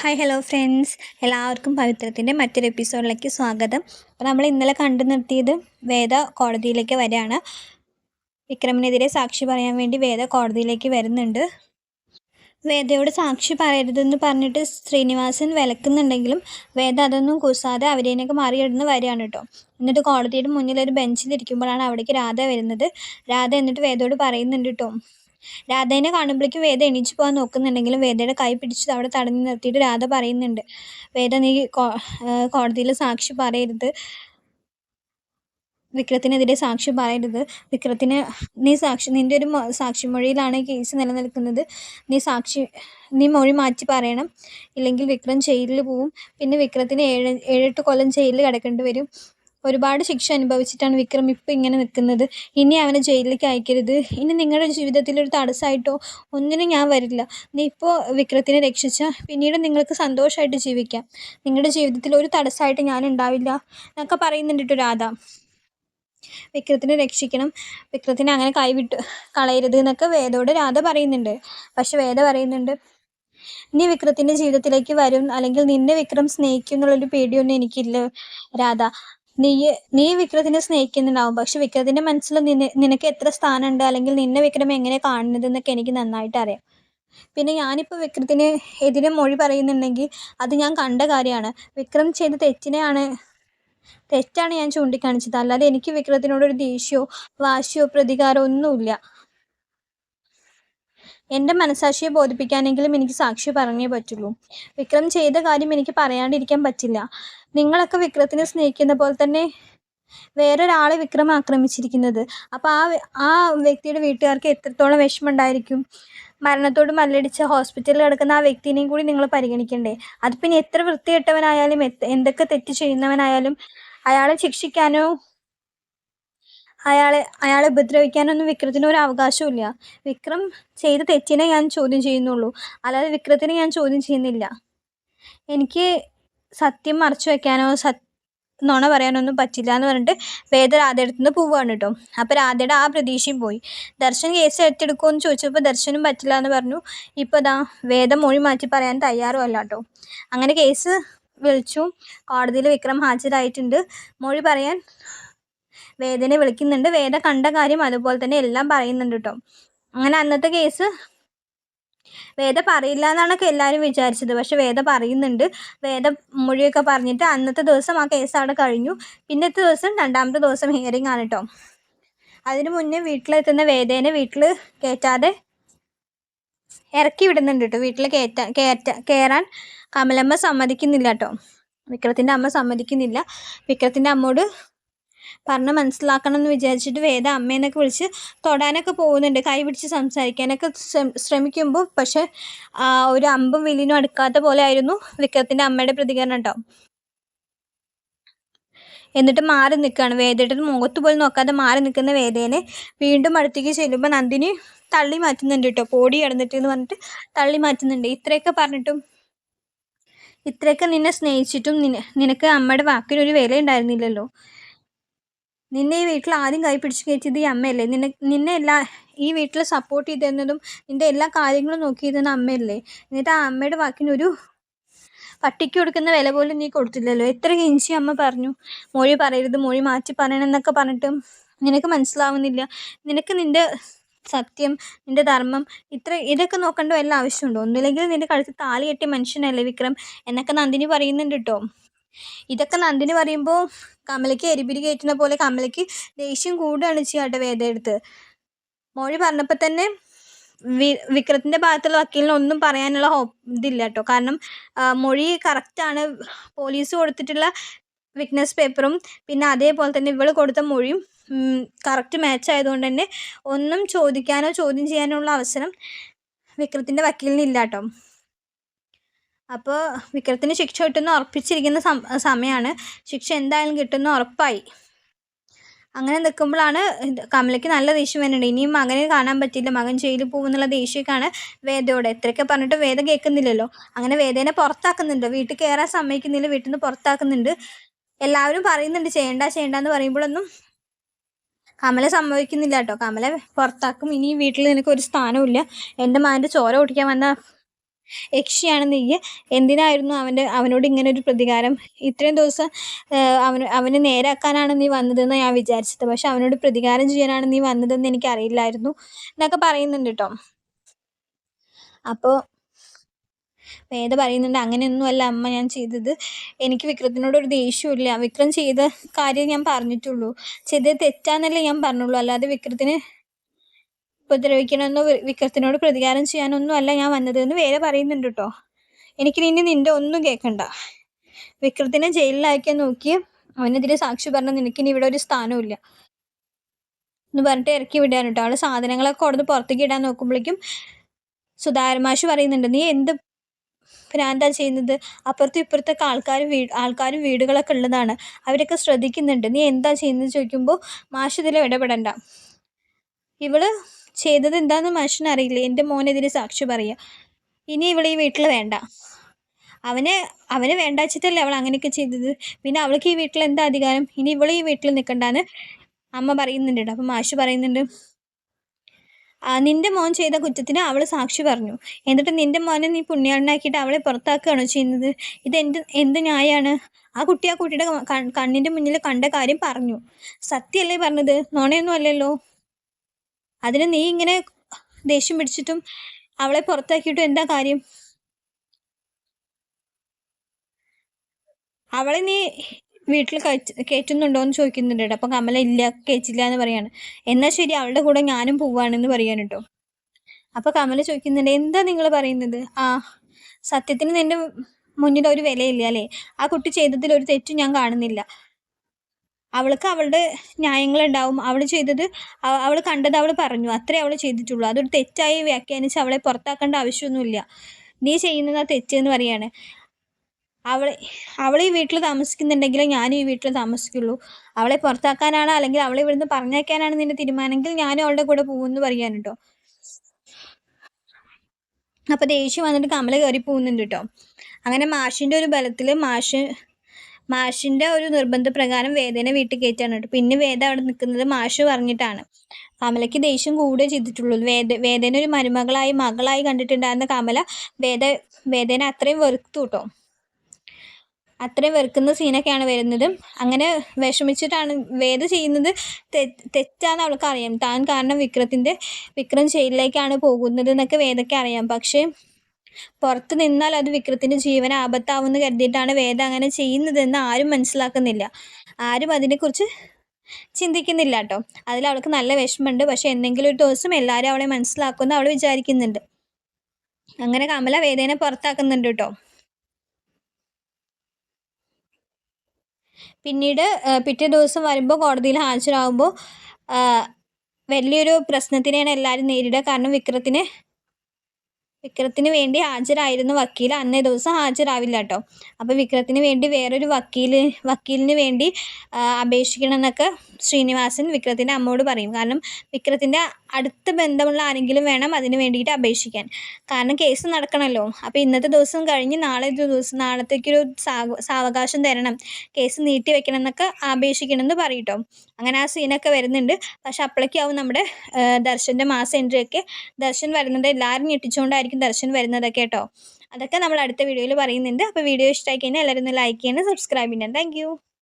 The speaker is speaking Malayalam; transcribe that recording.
ഹായ് ഹലോ ഫ്രണ്ട്സ് എല്ലാവർക്കും പവിത്രത്തിന്റെ മറ്റൊരു എപ്പിസോഡിലേക്ക് സ്വാഗതം. അപ്പോൾ നമ്മൾ ഇന്നലെ കണ്ടു നിർത്തിയത് വേദ കോടതിയിലേക്ക് വരികയാണ്. വിക്രമിനെതിരെ സാക്ഷി പറയാൻ വേണ്ടി വേദ കോടതിയിലേക്ക് വരുന്നുണ്ട്. വേദയോട് സാക്ഷി പറയരുതെന്ന് പറഞ്ഞിട്ട് ശ്രീനിവാസൻ വിലക്കുന്നുണ്ടെങ്കിലും വേദ അതൊന്നും കൂസാതെ അവരേനൊക്കെ മറികടന്ന് വരികയാണ് കേട്ടോ. എന്നിട്ട് കോടതിയുടെ മുന്നിൽ ഒരു ബെഞ്ചിലിരിക്കുമ്പോഴാണ് അവിടേക്ക് രാധ വരുന്നത്. രാധ എന്നിട്ട് വേദയോട് പറയുന്നുണ്ട് കേട്ടോ. രാധേനെ കാണുമ്പോഴേക്കും വേദ എണീച്ചു പോകാൻ നോക്കുന്നുണ്ടെങ്കിലും വേദയുടെ കൈ പിടിച്ച് അവിടെ തടഞ്ഞു നിർത്തിയിട്ട് രാധ പറയുന്നുണ്ട്. വേദ നീ കോടതിയിൽ സാക്ഷി പറയരുത്. വിക്രത്തിനെതിരെ സാക്ഷി പറയരുത്. വിക്രത്തിന് നീ സാക്ഷി നിന്റെ ഒരു സാക്ഷി മൊഴിയിലാണ് കേസ് നിലനിൽക്കുന്നത്. നീ സാക്ഷി നീ മൊഴി മാറ്റി പറയണം. ഇല്ലെങ്കിൽ വിക്രം ജയിലിൽ പോവും. പിന്നെ വിക്രത്തിന് ഏഴ് ഏഴെട്ട് കൊല്ലം ജയിലിൽ കിടക്കേണ്ടി വരും. ഒരുപാട് ശിക്ഷ അനുഭവിച്ചിട്ടാണ് വിക്രം ഇപ്പോൾ ഇങ്ങനെ നിൽക്കുന്നത്. ഇനി അവനെ ജയിലിലേക്ക് അയക്കരുത്. ഇനി നിങ്ങളുടെ ജീവിതത്തിൽ ഒരു തടസ്സമായിട്ടോ ഒന്നിനും ഞാൻ വരില്ല. നീ ഇപ്പോൾ വിക്രത്തിനെ രക്ഷിച്ച പിന്നീട് നിങ്ങൾക്ക് സന്തോഷമായിട്ട് ജീവിക്കാം. നിങ്ങളുടെ ജീവിതത്തിൽ ഒരു തടസ്സമായിട്ട് ഞാൻ ഉണ്ടാവില്ല എന്നൊക്കെ പറയുന്നുണ്ട് കേട്ടോ രാധ. വിക്രത്തിനെ രക്ഷിക്കണം. വിക്രത്തിനെ അങ്ങനെ കൈവിട്ട് കളയരുത് എന്നൊക്കെ വേദോട് രാധ പറയുന്നുണ്ട്. പക്ഷെ വേദ പറയുന്നുണ്ട് നീ വിക്രത്തിന്റെ ജീവിതത്തിലേക്ക് വരും. അല്ലെങ്കിൽ നിന്നെ വിക്രം സ്നേഹിക്കും എന്നുള്ളൊരു പേടിയൊന്നും എനിക്കില്ല രാധ. നീ നീ വിക്രത്തിനെ സ്നേഹിക്കുന്നുണ്ടാവും. പക്ഷെ വിക്രത്തിന്റെ മനസ്സിൽ നിന നിനക്ക് എത്ര സ്ഥാനമുണ്ട്? അല്ലെങ്കിൽ നിന്നെ വിക്രം എങ്ങനെ കാണുന്നത് എന്നൊക്കെ എനിക്ക് നന്നായിട്ട് അറിയാം. പിന്നെ ഞാനിപ്പോൾ വിക്രത്തിന് എതിരെ മൊഴി പറയുന്നുണ്ടെങ്കിൽ അത് ഞാൻ കണ്ട കാര്യമാണ്. വിക്രം ചെയ്ത തെറ്റിനെയാണ് തെറ്റാണ് ഞാൻ ചൂണ്ടിക്കാണിച്ചത്. അല്ലാതെ എനിക്ക് വിക്രത്തിനോടൊരു ദേഷ്യമോ വാശിയോ പ്രതികാരമോ ഒന്നുമില്ല. എന്റെ മനസാക്ഷിയെ ബോധിപ്പിക്കാനെങ്കിലും എനിക്ക് സാക്ഷി പറഞ്ഞേ പറ്റുള്ളൂ. വിക്രം ചെയ്ത കാര്യം എനിക്ക് പറയാണ്ടിരിക്കാൻ പറ്റില്ല. നിങ്ങളൊക്കെ വിക്രത്തിനെ സ്നേഹിക്കുന്ന പോലെ തന്നെ വേറൊരാളെ വിക്രം ആക്രമിച്ചിരിക്കുന്നത്. അപ്പോൾ ആ ആ വ്യക്തിയുടെ വീട്ടുകാർക്ക് എത്രത്തോളം വിഷമമുണ്ടായിരിക്കും? മരണത്തോട് മല്ലടിച്ച് ഹോസ്പിറ്റലിൽ കിടക്കുന്ന ആ വ്യക്തിനെയും കൂടി നിങ്ങൾ പരിഗണിക്കണ്ടേ? അത് പിന്നെ എത്ര വൃത്തികെട്ടവനായാലും എന്തൊക്കെ തെറ്റ് ചെയ്യുന്നവനായാലും അയാളെ ശിക്ഷിക്കാനോ അയാളെ അയാളെ ഉപദ്രവിക്കാനൊന്നും വിക്രത്തിന് ഒരു അവകാശമില്ല വിക്രം ചെയ്ത തെറ്റിനെ ഞാൻ ചോദ്യം ചെയ്യുന്നുള്ളൂ. അല്ലാതെ വിക്രത്തിനെ ഞാൻ ചോദ്യം ചെയ്യുന്നില്ല. എനിക്ക് സത്യം മറച്ചു വെക്കാനോ സത് നുണ പറയാനൊന്നും പറ്റില്ല എന്ന് പറഞ്ഞിട്ട് വേദ രാധയുടെ നിന്ന് പോവുകയാണ് കേട്ടോ. അപ്പോൾ രാധയുടെ ആ പ്രതീക്ഷയും പോയി. ദർശൻ കേസ് ഏറ്റെടുക്കുമെന്ന് ചോദിച്ചപ്പോൾ ദർശനും പറ്റില്ല എന്ന് പറഞ്ഞു. ഇപ്പോൾ അതാ വേദ മൊഴി മാറ്റി പറയാൻ തയ്യാറുമല്ല കേട്ടോ. അങ്ങനെ കേസ് വിളിച്ചു. കോടതിയിൽ വിക്രം ഹാജരായിട്ടുണ്ട്. മൊഴി പറയാൻ വേദനെ വിളിക്കുന്നുണ്ട്. വേദ കണ്ട കാര്യം അതുപോലെ തന്നെ എല്ലാം പറയുന്നുണ്ട് കേട്ടോ. അങ്ങനെ അന്നത്തെ കേസ് വേദ പറയില്ല എന്നാണൊക്കെ എല്ലാവരും വിചാരിച്ചത്. പക്ഷെ വേദ പറയുന്നുണ്ട്. വേദ മൊഴിയൊക്കെ പറഞ്ഞിട്ട് അന്നത്തെ ദിവസം ആ കേസ് അവിടെ കഴിഞ്ഞു. പിന്നത്തെ ദിവസം രണ്ടാമത്തെ ദിവസം ഹിയറിംഗ് ആണ് കേട്ടോ അതിനു മുന്നേ വീട്ടിലെത്തുന്ന വേദേനെ വീട്ടിൽ കയറ്റാതെ ഇറക്കി വിടുന്നുണ്ട് കേട്ടോ വീട്ടിൽ കയറ്റാൻ കയറ്റ കയറാൻ കമലമ്മ സമ്മതിക്കുന്നില്ല കേട്ടോ വിക്രത്തിന്റെ അമ്മ സമ്മതിക്കുന്നില്ല. വിക്രത്തിന്റെ അമ്മോട് പറഞ്ഞ് മനസ്സിലാക്കണം എന്ന് വിചാരിച്ചിട്ട് വേദ അമ്മേനൊക്കെ വിളിച്ച് തൊടാനൊക്കെ പോകുന്നുണ്ട്. കൈ പിടിച്ച് സംസാരിക്കാനൊക്കെ ശ്രമിക്കുമ്പോൾ പക്ഷെ ഒരു അമ്പും വില്ലിനും അടുക്കാത്ത പോലെ ആയിരുന്നു വിക്രത്തിന്റെ അമ്മയുടെ പ്രതികരണം കേട്ടോ എന്നിട്ട് മാറി നിൽക്കുകയാണ് വേദയുടെ മുഖത്ത് പോലും നോക്കാതെ മാറി നിൽക്കുന്ന വേദേനെ വീണ്ടും അടുത്തേക്ക് ചെല്ലുമ്പോൾ നന്ദിനി തള്ളി മാറ്റുന്നുണ്ട് കേട്ടോ പോടി കിടന്നിട്ട് എന്ന് പറഞ്ഞിട്ട് തള്ളി മാറ്റുന്നുണ്ട്. ഇത്രയൊക്കെ പറഞ്ഞിട്ടും ഇത്രയൊക്കെ നിന്നെ സ്നേഹിച്ചിട്ടും നിനക്ക് അമ്മയുടെ വാക്കിനൊരു വില ഉണ്ടായിരുന്നില്ലല്ലോ നിന്നെ ഈ വീട്ടിൽ ആദ്യം കൈ പിടിച്ച് കയറ്റിയത് ഈ അമ്മയല്ലേ? നിന്നെ നിന്നെ എല്ലാ ഈ വീട്ടിൽ സപ്പോർട്ട് ചെയ്തിരുന്നതും നിന്റെ എല്ലാ കാര്യങ്ങളും നോക്കിയിരുന്ന അമ്മയല്ലേ? എന്നിട്ട് ആ അമ്മയുടെ വാക്കിനൊരു പട്ടിക്ക് കൊടുക്കുന്ന വില പോലും നീ കൊടുത്തില്ലല്ലോ. എത്ര കെഞ്ചി അമ്മ പറഞ്ഞു. മൊഴി പറയരുത് മൊഴി മാറ്റി പറയണമെന്നൊക്കെ പറഞ്ഞിട്ടും നിനക്ക് മനസ്സിലാവുന്നില്ല. നിനക്ക് നിന്റെ സത്യം നിന്റെ ധർമ്മം ഇത്ര ഇതൊക്കെ നോക്കേണ്ട വല്ല ആവശ്യമുണ്ടോ? ഒന്നുമില്ലെങ്കിൽ നിന്റെ കഴുത്ത് താലി കെട്ടിയ മനുഷ്യനല്ലേ വിക്രം? എന്നൊക്കെ നന്ദിനി പറയുന്നുണ്ട് കേട്ടോ. ഇതൊക്കെ നന്ദിനി പറയുമ്പോൾ കമലയ്ക്ക് എരിപിരി കയറ്റുന്ന പോലെ കമലയ്ക്ക് ദേഷ്യം കൂടുകയാണ് ചെയ്യാട്ടെ വേദയെടുത്ത് മോഴി പറഞ്ഞപ്പോൾ തന്നെ വി വിക്രത്തിന്റെ ഭാഗത്തുള്ള വക്കീലിന് ഒന്നും പറയാനുള്ള ഹോ ഇതില്ല കേട്ടോ. കാരണം മൊഴി കറക്റ്റാണ് പോലീസ് കൊടുത്തിട്ടുള്ള വിറ്റ്നസ് പേപ്പറും പിന്നെ അതേപോലെ തന്നെ ഇവൾ കൊടുത്ത മൊഴിയും കറക്റ്റ് മാച്ച് ആയതുകൊണ്ട് തന്നെ ഒന്നും ചോദിക്കാനോ ചോദ്യം ചെയ്യാനോ ഉള്ള അവസരം വിക്രത്തിന്റെ വക്കീലിന് ഇല്ല കേട്ടോ. അപ്പോൾ വിക്രത്തിന് ശിക്ഷ കിട്ടുമെന്ന് ഉറപ്പിച്ചിരിക്കുന്ന സമയമാണ് ശിക്ഷ എന്തായാലും കിട്ടുമെന്ന് ഉറപ്പായി. അങ്ങനെ നിൽക്കുമ്പോഴാണ് കമലയ്ക്ക് നല്ല ദേഷ്യം വരുന്നുണ്ട്. ഇനിയും മകനെ കാണാൻ പറ്റില്ല. മകൻ ജയിലിൽ പോകുന്നുള്ള ദേഷ്യമൊക്കെയാണ് വേദയോട്. എത്രയൊക്കെ പറഞ്ഞിട്ട് വേദ കേൾക്കുന്നില്ലല്ലോ. അങ്ങനെ വേദേനെ പുറത്താക്കുന്നുണ്ട്. വീട്ടിൽ കയറാൻ സമ്മതിക്കുന്നില്ല. വീട്ടിൽ നിന്ന് പുറത്താക്കുന്നുണ്ട്. എല്ലാവരും പറയുന്നുണ്ട് ചെയ്യണ്ട ചെയ്യണ്ട എന്ന് പറയുമ്പോഴൊന്നും കമല സംഭവിക്കുന്നില്ല കേട്ടോ. കമല പുറത്താക്കും. ഇനി വീട്ടിൽ നിനക്ക് ഒരു സ്ഥാനവും എന്റെ മകന്റെ ചോര ഓടിക്കാൻ വന്ന യക്ഷിയാണ് നീ. എന്തിനായിരുന്നു അവന്റെ അവനോട് ഇങ്ങനെ ഒരു പ്രതികാരം? ഇത്രയും ദിവസം അവന് അവനെ നേരാക്കാനാണ് നീ വന്നതെന്ന് ഞാൻ വിചാരിച്ചത്. പക്ഷെ അവനോട് പ്രതികാരം ചെയ്യാനാണ് നീ വന്നതെന്ന് എനിക്ക് അറിയില്ലായിരുന്നു എന്നൊക്കെ പറയുന്നുണ്ട് കേട്ടോ. അപ്പോൾ വേദ പറയുന്നുണ്ട് അങ്ങനെയൊന്നുമല്ല അമ്മ ഞാൻ ചെയ്തത് എനിക്ക് വിക്രത്തിനോട് ഒരു ദേഷ്യമില്ല വിക്രം ചെയ്ത കാര്യം ഞാൻ പറഞ്ഞിട്ടുള്ളൂ. ചെയ്തത് തെറ്റാന്നല്ലേ ഞാൻ പറഞ്ഞുള്ളൂ. അല്ലാതെ വിക്രത്തിന് ഉപദ്രവിക്കണമെന്നോ വിക്രത്തിനോട് പ്രതികാരം ചെയ്യാനൊന്നും അല്ല ഞാൻ വന്നത് എന്ന് വേറെ പറയുന്നുണ്ട് കേട്ടോ എനിക്ക് നിന്നെ നിന്റെ ഒന്നും കേൾക്കണ്ട വിക്രത്തിനെ ജയിലിലാക്കിയാൽ നോക്കി അവനെതിരെ സാക്ഷി പറഞ്ഞ നിനക്കിനി ഇവിടെ ഒരു സ്ഥാനവും എന്ന് പറഞ്ഞിട്ട് ഇറക്കി വിടാൻ കേട്ടോ അവളെ സാധനങ്ങളൊക്കെ കൊടുത്ത് പുറത്തേക്ക് ഇടാൻ നോക്കുമ്പോഴേക്കും സുധാരമാഷ് പറയുന്നുണ്ട് നീ എന്ത് ഭ്രാന്താ ചെയ്യുന്നത്? അപ്പുറത്തും ഇപ്പുറത്തൊക്കെ ആൾക്കാർ വീ ആൾക്കാരും വീടുകളൊക്കെ ഉള്ളതാണ്. അവരൊക്കെ ശ്രദ്ധിക്കുന്നുണ്ട്. നീ എന്താ ചെയ്യുന്നത് ചോദിക്കുമ്പോൾ മാഷ് ഇതിൽ ഇടപെടണ്ട. ഇവൾ ചെയ്തത് എന്താണെന്ന് മാഷിന് അറിയില്ല എന്റെ മോനെതിരെ സാക്ഷി പറയുക. ഇനി ഇവൾ ഈ വീട്ടിൽ വേണ്ട. അവനെ അവനെ വേണ്ട വെച്ചിട്ടല്ലേ അവൾ അങ്ങനെയൊക്കെ ചെയ്തത്. പിന്നെ അവൾക്ക് ഈ വീട്ടിൽ എന്താ അധികാരം? ഇനി ഇവൾ ഈ വീട്ടിൽ നിൽക്കണ്ടാന്ന് അമ്മ പറയുന്നുണ്ട്. അപ്പം മാഷ് പറയുന്നുണ്ട് നിന്റെ മോൻ ചെയ്ത കുറ്റത്തിന് അവൾ സാക്ഷി പറഞ്ഞു. എന്നിട്ട് നിന്റെ മോനെ നീ പുണ്യാളനാക്കിയിട്ട് അവളെ പുറത്താക്കുകയാണോ ചെയ്യുന്നത്? ഇത് എന്ത് എന്ത് ന്യായമാണ് ആ കുട്ടി ആ കുട്ടിയുടെ കണ്ണിന്റെ മുന്നിൽ കണ്ട കാര്യം പറഞ്ഞു. സത്യമല്ലേ പറഞ്ഞത്? നോണയൊന്നും അല്ലല്ലോ. അതിന് നീ ഇങ്ങനെ ദേഷ്യം പിടിച്ചിട്ടും അവളെ പുറത്താക്കിയിട്ടും എന്താ കാര്യം? അവളെ നീ വീട്ടിൽ കയറ്റുന്നുണ്ടോ എന്ന് ചോദിക്കുന്നുണ്ട് അപ്പം കമല ഇല്ല കയറ്റില്ല എന്ന് പറയാണ്. എന്നാൽ ശരി അവളുടെ കൂടെ ഞാനും പോവാണെന്ന് പറയാൻ കേട്ടോ. അപ്പോൾ കമല ചോദിക്കുന്നുണ്ട് എന്താ നിങ്ങൾ പറയുന്നത്? ആ സത്യത്തിന് നിന്റെ മുന്നിൽ ഒരു വിലയില്ല അല്ലേ? ആ കുട്ടി ചെയ്തതിൽ ഒരു തെറ്റും ഞാൻ കാണുന്നില്ല. അവൾക്ക് അവളുടെ ന്യായങ്ങളുണ്ടാവും. അവൾ ചെയ്തത് അവൾ കണ്ടത് അവൾ പറഞ്ഞു. അത്രേ അവൾ ചെയ്തിട്ടുള്ളൂ. അതൊരു തെറ്റായി വ്യാഖ്യാനിച്ച് അവളെ പുറത്താക്കേണ്ട ആവശ്യമൊന്നുമില്ല. നീ ചെയ്യുന്നത് ആ തെറ്റെന്ന് പറയാണ്. അവൾ അവൾ ഈ വീട്ടിൽ താമസിക്കുന്നുണ്ടെങ്കിൽ ഞാനും ഈ വീട്ടിൽ താമസിക്കുള്ളൂ. അവളെ പുറത്താക്കാനാണ് അല്ലെങ്കിൽ അവളെ ഇവിടുന്ന് പറഞ്ഞേക്കാനാണ് നിന്റെ തീരുമാനമെങ്കിൽ ഞാനും അവളുടെ കൂടെ പോകുമെന്ന് പറയാൻ കേട്ടോ അപ്പോൾ ദേഷ്യം വന്നിട്ട് കമല കയറി പോകുന്നുണ്ട് കേട്ടോ. അങ്ങനെ മാഷിന്റെ ഒരു ബലത്തിൽ മാഷ് മാഷിന്റെ ഒരു നിർബന്ധപ്രകാരം വേദനെ വീട്ടിൽ കയറ്റാണ് കേട്ടോ. പിന്നെ വേദ അവിടെ നിൽക്കുന്നത് മാഷ് പറഞ്ഞിട്ടാണ്. കമലയ്ക്ക് ദേഷ്യം കൂടുകയും ചെയ്തിട്ടുള്ളൂ. വേദ വേദന ഒരു മരുമകളായി മകളായി കണ്ടിട്ടുണ്ടായിരുന്ന കമല വേദ വേദന അത്രയും വെറുത്തു കേട്ടോ. അത്രയും വെറുക്കുന്ന സീനൊക്കെയാണ് വരുന്നത്. അങ്ങനെ വിഷമിച്ചിട്ടാണ് വേദ ചെയ്യുന്നത് തെറ്റാന്ന് അവൾക്ക് അറിയാം. താൻ കാരണം വിക്രത്തിന്റെ വിക്രം ജയിലിലേക്കാണ് പോകുന്നത് എന്നൊക്കെ വേദയ്ക്ക് അറിയാം. പക്ഷേ പുറത്ത് നിന്നാൽ അത് വിക്രത്തിന്റെ ജീവൻ ആപത്താവുമെന്ന് കരുതിയിട്ടാണ് വേദ അങ്ങനെ ചെയ്യുന്നതെന്ന് ആരും മനസ്സിലാക്കുന്നില്ല. ആരും അതിനെക്കുറിച്ച് ചിന്തിക്കുന്നില്ല കേട്ടോ. അതിൽ അവൾക്ക് നല്ല വിഷമമുണ്ട്. പക്ഷെ എന്തെങ്കിലും ഒരു ദിവസം എല്ലാവരും അവളെ മനസ്സിലാക്കുമെന്ന് അവൾ വിചാരിക്കുന്നുണ്ട്. അങ്ങനെ കമല വേദേനെ പുറത്താക്കുന്നുണ്ട് കേട്ടോ. പിന്നീട് പിറ്റേ ദിവസം വരുമ്പോൾ കോടതിയിൽ ഹാജരാകുമ്പോൾ വലിയൊരു പ്രശ്നത്തിനെയാണ് എല്ലാവരും നേരിടുക. കാരണം വിക്രത്തിന് വിക്രത്തിന് വേണ്ടി ഹാജരായിരുന്ന വക്കീൽ അന്നേ ദിവസം ഹാജരാവില്ല കേട്ടോ അപ്പോൾ വിക്രത്തിന് വേണ്ടി വേറൊരു വക്കീൽ വക്കീലിന് വേണ്ടി അപേക്ഷിക്കണം എന്നൊക്കെ ശ്രീനിവാസൻ വിക്രത്തിന്റെ അമ്മയോട് പറയും. കാരണം വിക്രത്തിന്റെ അടുത്ത ബന്ധമുള്ള ആരെങ്കിലും വേണം അതിന് വേണ്ടിയിട്ട് അപേക്ഷിക്കാൻ. കാരണം കേസ് നടക്കണമല്ലോ അപ്പോൾ ഇന്നത്തെ ദിവസം കഴിഞ്ഞ് നാളെ ഒരു ദിവസം നാളത്തേക്കൊരു സാവകാശം തരണം. കേസ് നീട്ടി വെക്കണം എന്നൊക്കെ അപേക്ഷിക്കണമെന്ന് പറയും അങ്ങനെ ആ സീനൊക്കെ വരുന്നുണ്ട്. പക്ഷെ അപ്പോഴേക്കാവും നമ്മുടെ ദർശന്റെ മാസ എൻട്രി ഒക്കെ ദർശൻ വരുന്നത് എല്ലാവരും ഞെട്ടിച്ചുകൊണ്ടായിരിക്കും ദർശൻ വരുന്നതൊക്കെ കേട്ടോ. അതൊക്കെ നമ്മൾ അടുത്ത വീഡിയോയിൽ പറയുന്നുണ്ട്. അപ്പോൾ വീഡിയോ ഇഷ്ടമായി കഴിഞ്ഞാൽ എല്ലാവരും ഒന്ന് ലൈക്ക് ചെയ്യണം സബ്സ്ക്രൈബ് ചെയ്യണം. താങ്ക്